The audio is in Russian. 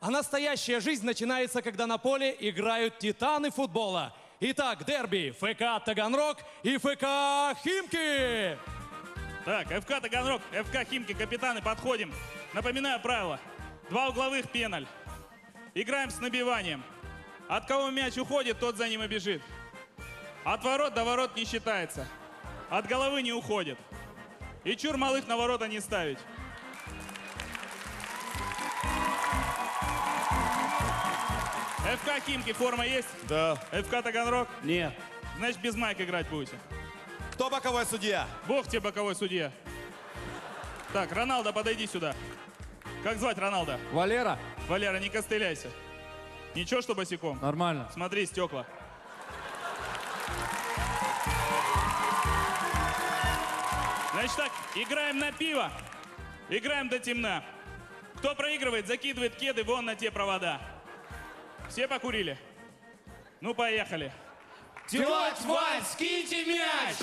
А настоящая жизнь начинается, когда на поле играют титаны футбола. Итак, дерби ФК Таганрог и ФК Химки. Так, ФК Таганрог, ФК Химки, капитаны, подходим. Напоминаю правила. Два угловых пеналь. Играем с набиванием. От кого мяч уходит, тот за ним и бежит. От ворот до ворот не считается. От головы не уходит. И чур малых на ворота не ставить. ФК Химки, форма есть? Да. ФК Таганрог? Нет. Значит, без майк играть будете. Кто боковой судья? Бог тебе боковой судья. Так, Роналдо, подойди сюда. Как звать Роналдо? Валера? Валера, не костыляйся. Ничего, что босиком? Нормально. Смотри, стекла. Значит так, играем на пиво. Играем до темна. Кто проигрывает, закидывает кеды вон на те провода. Все покурили? Ну, поехали. Тетя Вань, скиньте мяч!